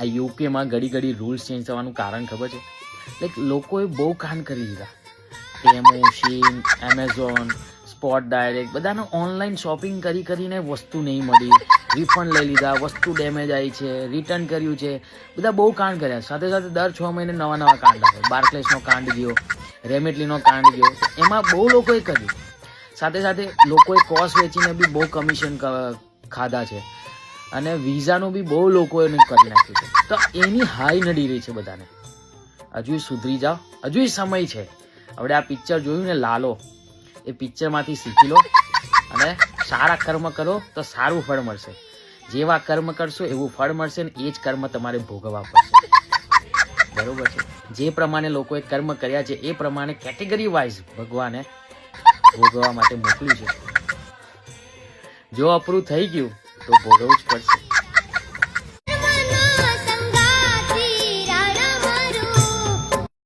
આ યુકેમાં ઘડી ઘડી રૂલ્સ ચેન્જ થવાનું કારણ ખબર છે? લાઈક લોકોએ બહુ કાન કરી દીધા. ટેમો શીન એમેઝોન સ્પોટ ડાયરેક્ટ બધાને ઓનલાઈન શોપિંગ કરી કરીને વસ્તુ નહીં મળી. રિફંડ લઈ લીધા, વસ્તુ ડેમેજ આવી છે રિટર્ન કર્યું છે. બધા બહુ કાંડ કર્યા. સાથે સાથે દર છ મહિને નવા નવા કાંડ આવે. બાર્કલેસનો કાંડ ગયો રેમેટલીનો કાંડ ગયો. એમાં બહુ લોકોએ કર્યું. સાથે સાથે લોકોએ કોસ વેચીને બી બહુ કમિશન ખાધા છે. અને વિઝાનું બી બહુ લોકોએ કરી નાખ્યું છે. તો એની હાઈ નડી રહી છે બધાને. હજુ સુધરી જાઓ. હજુ સમય છે. હવે આ પિક્ચર જોયું ને લાલો. એ પિક્ચરમાંથી શીખી લો અને સારા કર્મ કરો તો સારું ફળ મળશે. જેવા કર્મ કરશો એવું ફળ મળશે ને એ જ કર્મ તમારે ભોગવવા પડશે. બરોબર છે? જે પ્રમાણે લોકોએ કર્મ કર્યા છે, એ પ્રમાણે કેટેગરી વાઇઝ ભગવાને ભોગવવા માટે મોકલ્યું છે. જો અપ્રૂવ થઈ ગયું Então, Eu bolão de parceiro.